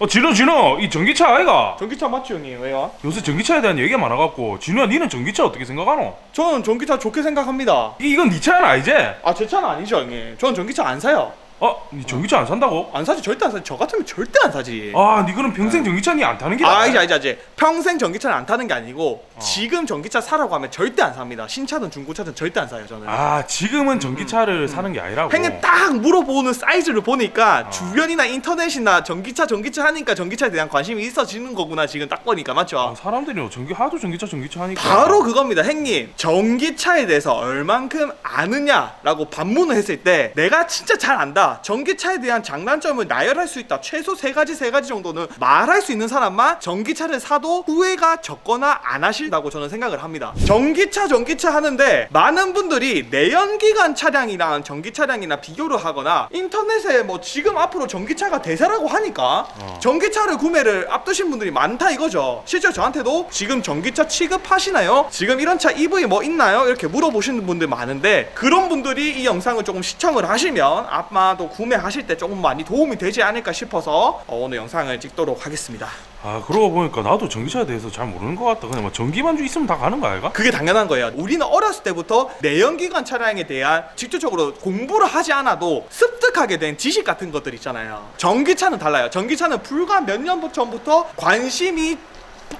어 진호 진호 이 전기차 아이가 전기차 맞지 형님 왜요? 요새 전기차에 대한 얘기가 많아갖고 진호야 니는 전기차 어떻게 생각하노? 저는 전기차 좋게 생각합니다 이- 이건 네 차는 아니지? 아 제 차는 아니죠 형님 저는 전기차 안 사요 어? 니 전기차 안 산다고? 안 사지 절대 안 사지 저 같으면 절대 안 사지 아, 니 그럼 평생 전기차 니 안 타는 게 아, 나아? 이제, 이제, 이제. 평생 전기차를 안 타는 게 아니고, 어. 지금 전기차 사라고 하면 절대 안 삽니다. 신차든 중고차든 절대 안 사요, 저는. 아, 지금은 전기차를 사는 게 아니라고. 행에 딱 물어보는 사이즈를 보니까 어. 주변이나 인터넷이나 전기차 전기차 하니까 전기차에 대한 관심이 있어지는 거구나 지금 딱 보니까 맞죠? 아, 사람들이 뭐 전기 하도 전기차 전기차 하니까 바로 그겁니다 행님 전기차에 대해서 얼만큼 아느냐라고 반문을 했을 때 내가 진짜 잘 안다 전기차에 대한 장단점을 나열할 수 있다 최소 세 가지 세 가지 정도는 말할 수 있는 사람만 전기차를 사도 후회가 적거나 안 하신다고 저는 생각을 합니다 전기차 전기차 하는데 많은 분들이 내연기관 차량이랑 전기 차량이나 비교를 하거나 인터넷에 뭐 지금 앞으로 전기차가 대세라고 하니까 어. 전기차를 구매를 앞두신 분들이 많다 이거죠. 실제 저한테도 지금 전기차 취급하시나요? 지금 이런 차 EV 뭐 있나요? 이렇게 물어보시는 분들 많은데 그런 분들이 이 영상을 조금 시청을 하시면 아마 도 구매하실 때 조금 많이 도움이 되지 않을까 싶어서 어, 오늘 영상을 찍도록 하겠습니다. 아, 그러고 보니까 나도 전기차에 대해서 잘 모르는 것 같다. 그냥 뭐 전기만 주 있으면 다 가는 거 아이가? 그게 당연한 거예요. 우리는 어렸을 때부터 내연기관 차량에 대한 직접적으로 공부를 하지 않아도 습득하게 된 지식 같은 것들 있잖아요. 전기차는 달라요. 전기차는 불과 몇 년 전부터 관심이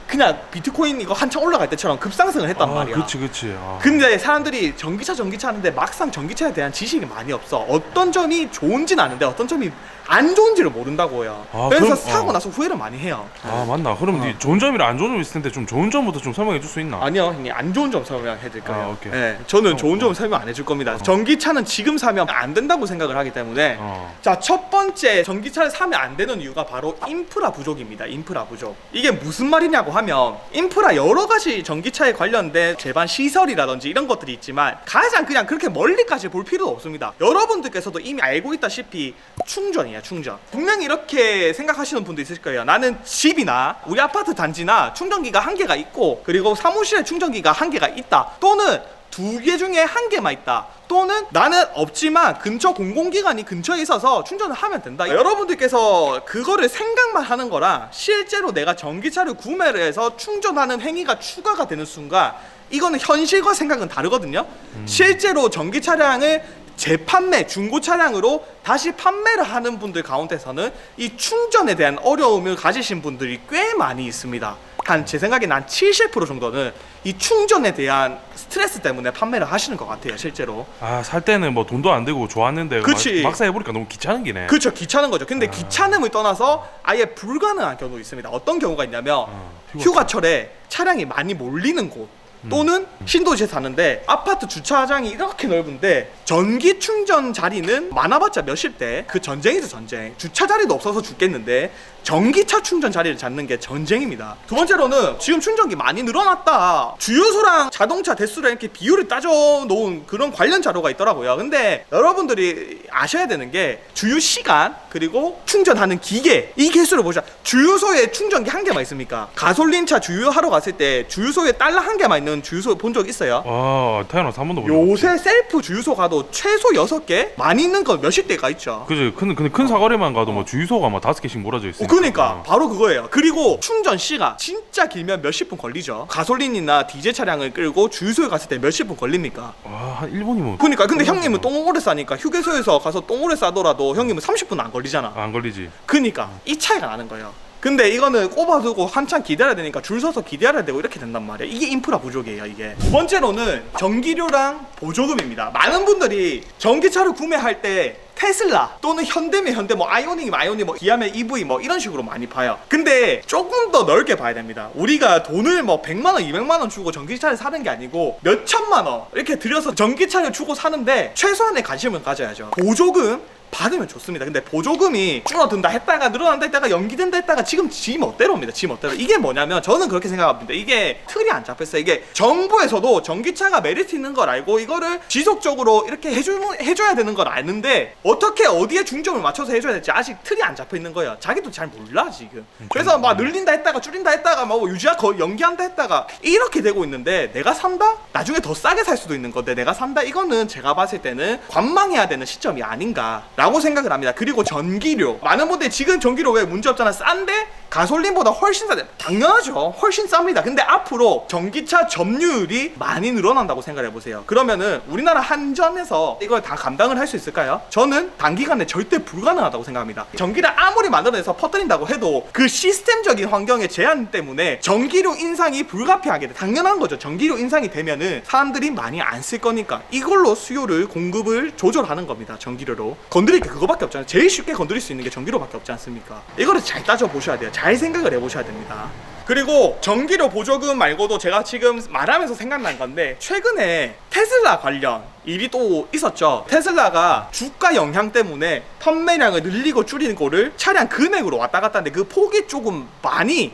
그냥 비트코인 이거 한창 올라갈 때처럼 급상승을 했단 아, 말이야. 그치, 그치. 아. 근데 사람들이 전기차 전기차 하는데 막상 전기차에 대한 지식이 많이 없어. 어떤 점이 좋은지는 아는데 어떤 점이 안 좋은지를 모른다고요. 아, 그래서 그럼- 사고 어. 나서 후회를 많이 해요. 아, 맞나? 그럼 어. 니 좋은 점이랑 안 좋은 점이 있을 텐데 좀 좋은 점부터 좀 설명해 줄 수 있나? 아니요, 형님 안 좋은 점 설명해 드릴 거예요. 아, 오케이. 네, 저는 어, 좋은 어. 점 설명 안 해줄 겁니다. 전기차는 지금 사면 안 된다고 생각을 하기 때문에. 어. 자, 첫 번째 전기차를 사면 안 되는 이유가 바로 인프라 부족입니다. 인프라 부족. 이게 무슨 말이냐고 하면 인프라 여러 가지 전기차에 관련된 제반 시설이라든지 이런 것들이 있지만 가장 그냥 그렇게 멀리까지 볼 필요도 없습니다. 여러분들께서도 이미 알고 있다시피 충전이에요, 충전. 분명히 이렇게 생각하시는 분도 있을 거예요. 나는 집이나 우리 아파트 단지나 충전기가 한 개가 있고 그리고 사무실에 충전기가 한 개가 있다. 또는 두 개 중에 한 개만 있다. 또는 나는 없지만 근처 공공기관이 근처에 있어서 충전을 하면 된다. 여러분들께서 그거를 생각만 하는 거랑 실제로 내가 전기차를 구매를 해서 충전하는 행위가 추가가 되는 순간 이거는 현실과 생각은 다르거든요. 실제로 전기 차량을 재판매 중고 차량으로 다시 판매를 하는 분들 가운데서는 이 충전에 대한 어려움을 가지신 분들이 꽤 많이 있습니다. 한 제 생각에는 한70% 정도는 이 충전에 대한 스트레스 때문에 판매를 하시는 것 같아요, 실제로. 아, 살 때는 뭐 돈도 안 되고 좋았는데 그치. 막, 막상 해보니까 너무 귀찮은 기네. 그렇죠, 귀찮은 거죠. 근데 아. 귀찮음을 떠나서 아예 불가능한 경우도 있습니다. 어떤 경우가 있냐면 어, 휴가철에 차량이 많이 몰리는 곳 또는 신도시에 사는데 아파트 주차장이 이렇게 넓은데 전기 충전 자리는 많아봤자 몇십 대. 그 전쟁이죠 전쟁. 주차 자리도 없어서 죽겠는데 전기차 충전 자리를 잡는 게 전쟁입니다. 두 번째로는 지금 충전기 많이 늘어났다. 주유소랑 자동차 대수를 이렇게 비율을 따져 놓은 그런 관련 자료가 있더라고요. 근데 여러분들이 아셔야 되는 게 주유 시간 그리고 충전하는 기계. 이 개수를 보자. 주유소에 충전기 한 개만 있습니까? 가솔린차 주유하러 갔을 때 주유소에 달러 한 개만 있는 주유소 본 적 있어요? 아, 태어나서 한 번도 못. 요새 셀프 주유소 가도 최소 6개? 많이 있는 거 몇십 대가 있죠? 그지 큰, 근데 큰 사거리만 가도 뭐 주유소가 뭐 다섯 개씩 몰아져 어, 그 러니까 바로 그거예요. 그리고 충전 시간 진짜 길면 몇십 분 걸리죠. 가솔린이나 디젤 차량을 끌고 주유소에 갔을 때 몇십 분 걸립니까? 와, 한 1분이면 그러니까 근데 형님은 똥 오래 싸니까 휴게소에서 가서 똥 오래 싸더라도 형님은 30분 안 걸리잖아. 안 걸리지. 그러니까 이 차이가 나는 거예요. 근데 이거는 꼽아두고 한참 기다려야 되니까 줄 서서 기다려야 되고 이렇게 된단 말이에요. 이게 인프라 부족이에요, 이게. 두 번째로는 전기료랑 보조금입니다. 많은 분들이 전기차를 구매할 때 테슬라 또는 현대면 현대 뭐 아이오닉 아이오닉 뭐 기아면 EV 뭐 이런 식으로 많이 봐요. 근데 조금 더 넓게 봐야 됩니다. 우리가 돈을 뭐 100만 원, 200만 원 주고 전기차를 사는 게 아니고 몇 천만 원 이렇게 들여서 전기차를 주고 사는데 최소한의 관심을 가져야죠. 보조금 받으면 좋습니다. 근데 보조금이 줄어든다 했다가 늘어난다 했다가 연기된다 했다가 지금 지 멋대로입니다. 지 멋대로. 이게 뭐냐면 저는 그렇게 생각합니다. 이게 틀이 안 잡혔어요. 이게 정부에서도 전기차가 메리트 있는 걸 알고 이거를 지속적으로 이렇게 해주, 해줘야 되는 걸 아는데 어떻게 어디에 중점을 맞춰서 해줘야 될지 아직 틀이 안 잡혀 있는 거예요. 자기도 잘 몰라 지금. 그래서 막 늘린다 했다가 줄인다 했다가 뭐 유지하 거 연기한다 했다가 이렇게 되고 있는데 내가 산다? 나중에 더 싸게 살 수도 있는 건데 내가 산다? 이거는 제가 봤을 때는 관망해야 되는 시점이 아닌가. 라고 생각을 합니다. 그리고 전기료. 많은 분들이 지금 전기료 왜 문제 없잖아. 싼데 가솔린보다 훨씬 싸대. 당연하죠. 훨씬 쌉니다. 근데 앞으로 전기차 점유율이 많이 늘어난다고 생각해 보세요. 그러면은 우리나라 한전에서 이걸 다 감당을 할 수 있을까요? 저는 단기간에 절대 불가능하다고 생각합니다. 전기를 아무리 만들어내서 퍼뜨린다고 해도 그 시스템적인 환경의 제한 때문에 전기료 인상이 불가피하게 돼. 당연한 거죠. 전기료 인상이 되면은 사람들이 많이 안 쓸 거니까 이걸로 수요를 공급을 조절하는 겁니다. 전기료로. 건드릴 게 그거밖에 없잖아요. 제일 쉽게 건드릴 수 있는 게 전기료밖에 없지 않습니까? 이거를 잘 따져 보셔야 돼요. 잘 생각을 해 보셔야 됩니다. 그리고 전기료 보조금 말고도 제가 지금 말하면서 생각난 건데 최근에 테슬라 관련 일이 또 있었죠. 테슬라가 주가 영향 때문에 판매량을 늘리고 줄이는 거를 차량 금액으로 왔다 갔다 하는데 그 폭이 조금 많이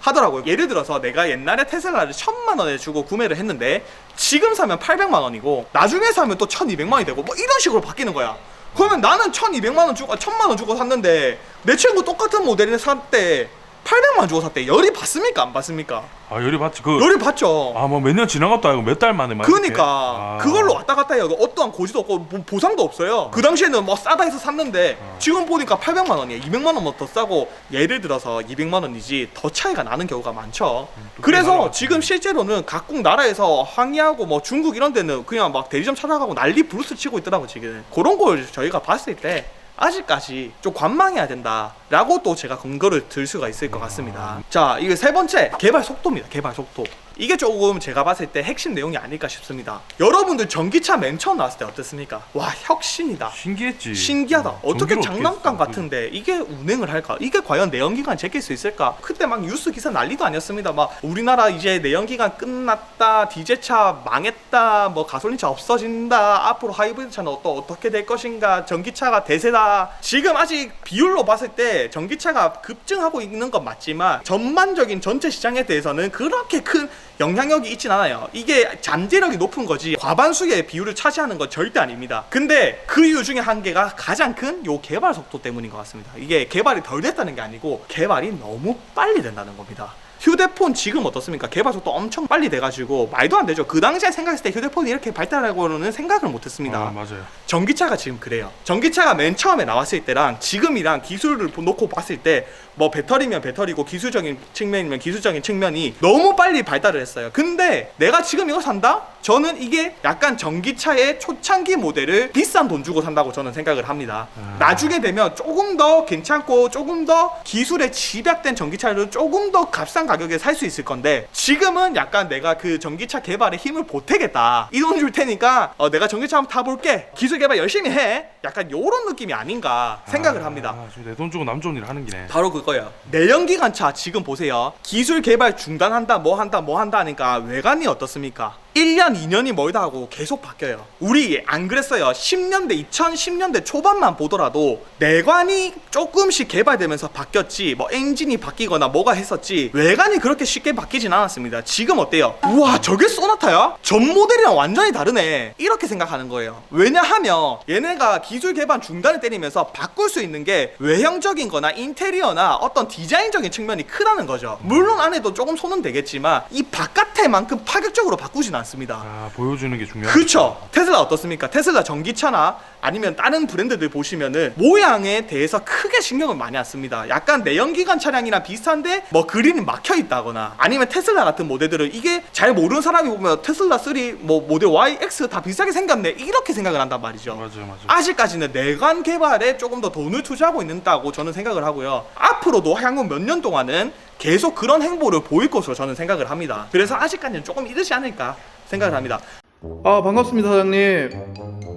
하더라고요. 예를 들어서 내가 옛날에 테슬라를 천만 원에 주고 구매를 했는데 지금 사면 800만 원이고 나중에 사면 또 1200만 원이 되고 뭐 이런 식으로 바뀌는 거야. 그러면 나는 1200만 원 주고 아, 1000만 원 주고 샀는데 내 친구 똑같은 모델을 샀대 800만 원 주고 샀대. 열이 받습니까? 안 받습니까? 아 열이 받지 그. 열이 받죠. 아 뭐 몇년 것도 아니고 몇달 만에 막. 그러니까 아. 그걸로 왔다 갔다 해요. 어떠한 고지도 없고 뭐 보상도 없어요. 그 당시에는 뭐 싸다 해서 샀는데 어. 지금 보니까 800만 원이에요. 200만 원만 더 싸고 예를 들어서 200만 원이지 더 차이가 나는 경우가 많죠. 음, 또 그래서 지금 실제로는 각국 나라에서 항의하고 뭐 중국 이런 데는 그냥 막 대리점 찾아가고 난리 브루스 치고 있더라고 지금. 그런 걸 저희가 봤을 때 아직까지 좀 관망해야 된다라고 또 제가 근거를 들 수가 있을 것 같습니다. 자, 이게 세 번째 개발 속도입니다. 개발 속도. 이게 조금 제가 봤을 때 핵심 내용이 아닐까 싶습니다. 여러분들 전기차 맨 처음 나왔을 때 어땠습니까? 와 혁신이다. 신기했지. 신기하다. 음, 어떻게 전기로 장난감 했어? 같은데 이게 운행을 할까? 이게 과연 내연기관 제낄 수 있을까? 그때 막 뉴스 기사 난리도 아니었습니다. 막 우리나라 이제 내연기관 끝났다, 디제차 망했다, 뭐 가솔린차 없어진다, 앞으로 하이브리드차는 또 어떻게 될 것인가, 전기차가 대세다. 지금 아직 비율로 봤을 때 전기차가 급증하고 있는 건 맞지만 전반적인 전체 시장에 대해서는 그렇게 큰 영향력이 있진 않아요. 이게 잠재력이 높은 거지 과반수의 비율을 차지하는 건 절대 아닙니다. 근데 그 이유 중에 한 개가 가장 큰 요 개발 속도 때문인 것 같습니다. 이게 개발이 덜 됐다는 게 아니고 개발이 너무 빨리 된다는 겁니다. 휴대폰 지금 어떻습니까? 개발 속도 엄청 빨리 돼가지고 말도 안 되죠. 그 당시에 생각했을 때 휴대폰이 이렇게 발달하고는 생각을 못했습니다. 아 맞아요. 전기차가 지금 그래요. 전기차가 맨 처음에 나왔을 때랑 지금이랑 기술을 놓고 봤을 때 뭐 배터리면 배터리고 기술적인 측면이면 기술적인 측면이 너무 빨리 발달을 했어요. 근데 내가 지금 이거 산다? 저는 이게 약간 전기차의 초창기 모델을 비싼 돈 주고 산다고 저는 생각을 합니다. 아. 나중에 되면 조금 더 괜찮고 조금 더 기술에 집약된 전기차를 조금 더 값싼 가격에 살 수 있을 건데 지금은 약간 내가 그 전기차 개발에 힘을 보태겠다. 이 돈 줄 테니까 어, 내가 전기차 한번 타볼게. 기술 개발 열심히 해. 약간 요런 느낌이 아닌가 생각을 합니다. 내돈 주고 남 좋은 일 하는 기네. 바로 그거예요. 내연기관차 지금 보세요. 기술 개발 중단한다, 뭐 한다, 뭐 한다 하니까 외관이 어떻습니까? 1년, 2년이 멀다 하고 계속 바뀌어요. 우리 안 그랬어요. 10년대, 2010년대 초반만 보더라도 내관이 조금씩 개발되면서 바뀌었지, 뭐 엔진이 바뀌거나 뭐가 했었지, 외관이 그렇게 쉽게 바뀌진 않았습니다. 지금 어때요? 우와, 저게 소나타야? 전 모델이랑 완전히 다르네. 이렇게 생각하는 거예요. 왜냐하면 얘네가 기술 개발 중단을 때리면서 바꿀 수 있는 게 외형적인 거나 인테리어나 어떤 디자인적인 측면이 크다는 거죠. 물론 안에도 조금 손은 되겠지만 이 바깥에만큼 파격적으로 바꾸진 않습니다. 아 보여주는 게 중요한. 그렇죠. 테슬라 어떻습니까? 테슬라 전기차나 아니면 다른 브랜드들 보시면은 모양에 대해서 크게 신경을 많이 안 씁니다. 약간 내연기관 차량이랑 비슷한데 뭐 그린이 막혀 있다거나 아니면 테슬라 같은 모델들은 이게 잘 모르는 사람이 보면 테슬라 3, 뭐 모델 Y, X 다 비슷하게 생겼네 이렇게 생각을 한단 말이죠. 맞아요, 맞아요. 아직까지는 내관 개발에 조금 더 돈을 투자하고 있다고 저는 생각을 하고요. 앞으로도 향후 몇 년 동안은 계속 그런 행보를 보일 것으로 저는 생각을 합니다. 그래서 아직까지는 조금 이르지 않을까 생각을 합니다. 아 반갑습니다 사장님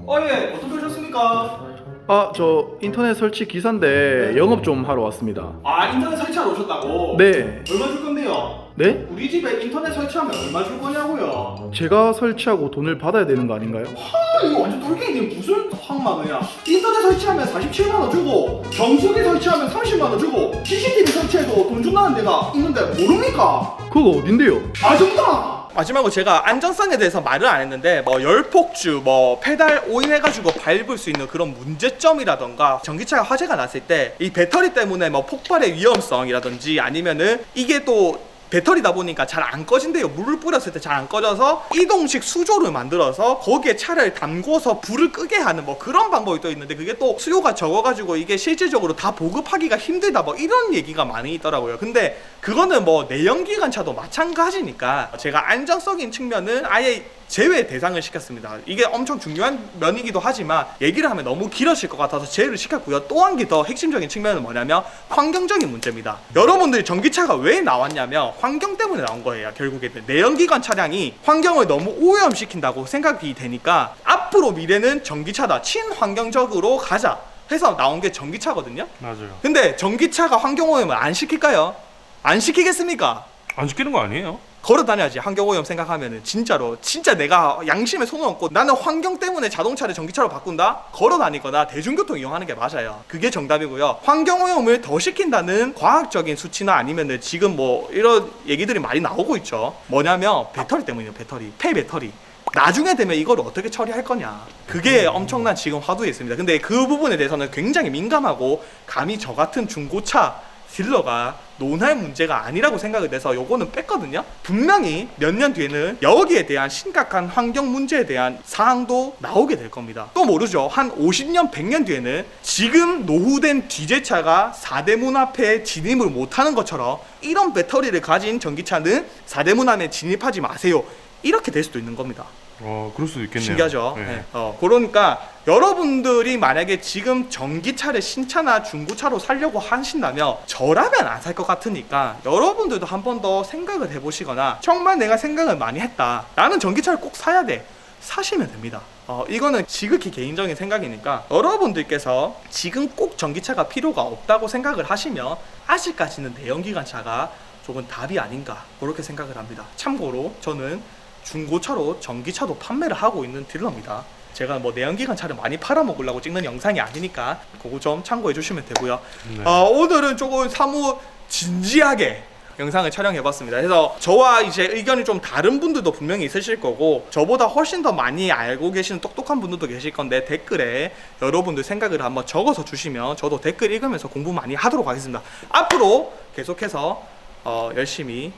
어, 예. 어떻게 오셨습니까? 아 저 인터넷 설치 기사인데 영업 좀 하러 왔습니다 아, 인터넷 설치하러 오셨다고? 네 얼마 줄 건데요? 네? 우리 집에 인터넷 설치하면 얼마 줄 거냐고요? 제가 설치하고 돈을 받아야 되는 거 아닌가요? 아, 이거 완전 돌갱이 무슨 황만 원이야? 인터넷 설치하면 47만 원 주고, 정수기 설치하면 30만 원 주고, CCTV 설치해도 돈 준다는 데가 있는데 모릅니까? 그거 어딘데요? 아 정답! 마지막으로 제가 안전성에 대해서 말을 안 했는데 뭐 열폭주, 뭐 페달 오인해가지고 밟을 수 있는 그런 문제점이라던가 전기차가 화재가 났을 때 이 배터리 때문에 뭐 폭발의 위험성이라든지 아니면은 이게 또 배터리다 보니까 잘 안 꺼진대요. 물을 뿌렸을 때 잘 안 꺼져서 이동식 수조를 만들어서 거기에 차를 담궈서 불을 끄게 하는 뭐 그런 방법이 또 있는데 그게 또 수요가 적어가지고 이게 실질적으로 다 보급하기가 힘들다 뭐 이런 얘기가 많이 있더라고요. 근데 그거는 뭐 내연기관 차도 마찬가지니까 제가 안정적인 측면은 아예 제외 대상을 시켰습니다. 이게 엄청 중요한 면이기도 하지만 얘기를 하면 너무 길어질 것 같아서 제외를 시켰고요. 또 한 개 더 핵심적인 측면은 뭐냐면 환경적인 문제입니다. 여러분들이 전기차가 왜 나왔냐면 환경 때문에 나온 거예요. 결국에는 내연기관 차량이 환경을 너무 오염시킨다고 생각이 되니까 앞으로 미래는 전기차다. 친환경적으로 가자. 해서 나온 게 전기차거든요. 맞아요. 근데 전기차가 환경 오염을 안 시킬까요? 안 시키겠습니까? 안 시키는 거 아니에요? 걸어 다녀야지. 환경오염 생각하면은 진짜로 진짜 내가 양심에 손을 얹고 나는 환경 때문에 자동차를 전기차로 바꾼다? 걸어 다니거나 대중교통 이용하는 게 맞아요. 그게 정답이고요. 환경오염을 더 시킨다는 과학적인 수치나 아니면은 지금 뭐 이런 얘기들이 많이 나오고 있죠. 뭐냐면 배터리 때문이에요 배터리. 폐 배터리. 나중에 되면 이걸 어떻게 처리할 거냐. 그게 엄청난 지금 화두에 있습니다. 근데 그 부분에 대해서는 굉장히 민감하고 감히 저 같은 중고차 딜러가 논할 문제가 아니라고 생각이 돼서 요거는 뺐거든요. 분명히 몇 년 뒤에는 여기에 대한 심각한 환경 문제에 대한 사항도 나오게 될 겁니다. 또 모르죠. 한 50년, 100년 뒤에는 지금 노후된 디젤차가 4대문 앞에 진입을 못하는 것처럼 이런 배터리를 가진 전기차는 4대문 안에 진입하지 마세요. 이렇게 될 수도 있는 겁니다. 어, 그럴 수도 있겠네요. 신기하죠. 네. 네. 어, 그러니까 여러분들이 만약에 지금 전기차를 신차나 중고차로 살려고 하신다면 저라면 안 살 것 같으니까 여러분들도 한 번 더 생각을 해보시거나 정말 내가 생각을 많이 했다. 나는 전기차를 꼭 사야 돼. 사시면 됩니다. 어, 이거는 지극히 개인적인 생각이니까 여러분들께서 지금 꼭 전기차가 필요가 없다고 생각을 하시면 아직까지는 내연기관차가 조금 답이 아닌가 그렇게 생각을 합니다. 참고로 저는 중고차로 전기차도 판매를 하고 있는 딜러입니다. 제가 뭐 내연기관 차를 많이 팔아먹으려고 찍는 영상이 아니니까 그거 좀 참고해 주시면 되고요. 네. 어, 오늘은 조금 사무 진지하게 영상을 촬영해봤습니다. 그래서 저와 이제 의견이 좀 다른 분들도 분명히 있으실 거고 저보다 훨씬 더 많이 알고 계시는 똑똑한 분들도 계실 건데 댓글에 여러분들 생각을 한번 적어서 주시면 저도 댓글 읽으면서 공부 많이 하도록 하겠습니다. 앞으로 계속해서 어, 열심히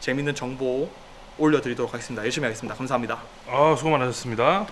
재밌는 정보 올려드리도록 하겠습니다. 열심히 하겠습니다. 감사합니다. 아 수고 많으셨습니다.